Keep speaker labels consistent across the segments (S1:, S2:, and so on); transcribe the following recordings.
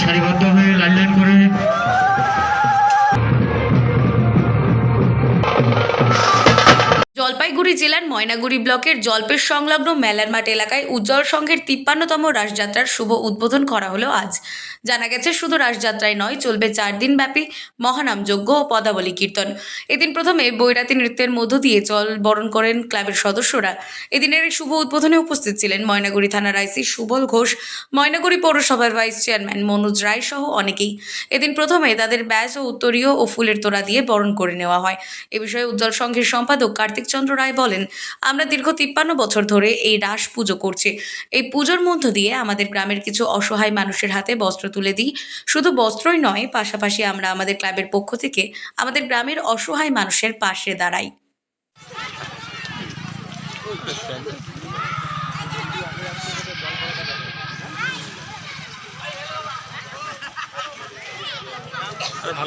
S1: সারিবদ্ধ হয়ে line line
S2: Jalpaiguri জেলার ময়নাগুড়ি ব্লকের জলপেশ সংলগ্ন মেলার মাঠ এলাকায় উজ্জ্বল সংঘের তিপ্পান্নতম রাসযাত্রার শুভ উদ্বোধন করা হলো আজ। জানা গেছে, শুধু রাসযাত্রায় নয়, চলবে চার দিন ব্যাপী মহানাম যজ্ঞ ও পদাবলী কীর্তন। এদিন প্রথমে বৈরাতি নৃত্যের মধ্য দিয়ে জল বরণ করেন ক্লাবের সদস্যরা। এদিনের এই শুভ উদ্বোধনে উপস্থিত ছিলেন ময়নাগুড়ি থানার আইসি সুবল ঘোষ, ময়নাগুড়ি পৌরসভার ভাইস চেয়ারম্যান মনোজ রায় সহ অনেকেই। এদিন প্রথমে তাদের ব্যাস ও উত্তরীয় ও ফুলের তোড়া দিয়ে বরণ করে নেওয়া হয়। এ বিষয়ে উজ্জ্বল সংঘের সম্পাদক কার্তিক চন্দ্র রায় বলেন, আমরা দীর্ঘ তিপ্পান্ন বছর ধরে এই রাস পুজো করছি। এই পুজোর মধ্য দিয়ে আমাদের গ্রামের কিছু অসহায় মানুষের হাতে বস্ত্র তুলে দিই। শুধু বস্ত্রই নয়, পাশাপাশি আমরা আমাদের ক্লাবের পক্ষ থেকে আমাদের গ্রামের অসহায় মানুষের পাশে দাঁড়াই।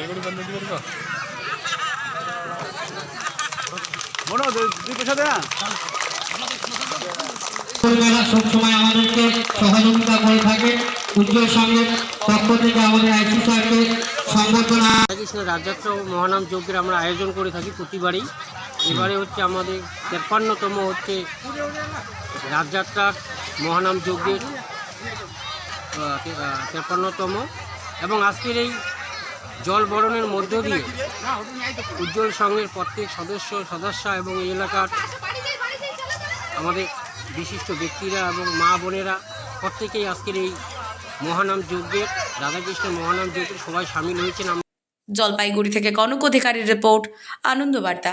S1: পরিবাররা সবসময় আমাদেরকে সহযোগিতা করে থাকে। উজ্জ্বল সঙ্গের পক্ষ থেকে আমাদের আইসি স্যারকে সংবর্ধনা।
S3: রাজযাত্রা ও মহানাম যজ্ঞের আমরা আয়োজন করে থাকি প্রতিবারই। এবারে হচ্ছে আমাদের তেপ্পান্নতম হচ্ছে রাজযাত্রার মহানাম যজ্ঞের তেপ্পান্নতম। এবং আজকের এই জল বরণের মধ্য দিয়ে উজ্জ্বল সংঘের প্রত্যেক সদস্য সদস্য এবং এই এলাকার আমাদের বিশিষ্ট ব্যক্তিরা এবং মা বোনেরা প্রত্যেকেই আজকের এই মহানাম যজ্ঞের রাধাকৃষ্ণ মহানাম যজ্ঞের সবাই সামিল হয়েছেন।
S2: জলপাইগুড়ি থেকে কনক অধিকারীর রিপোর্ট আনন্দবার্তা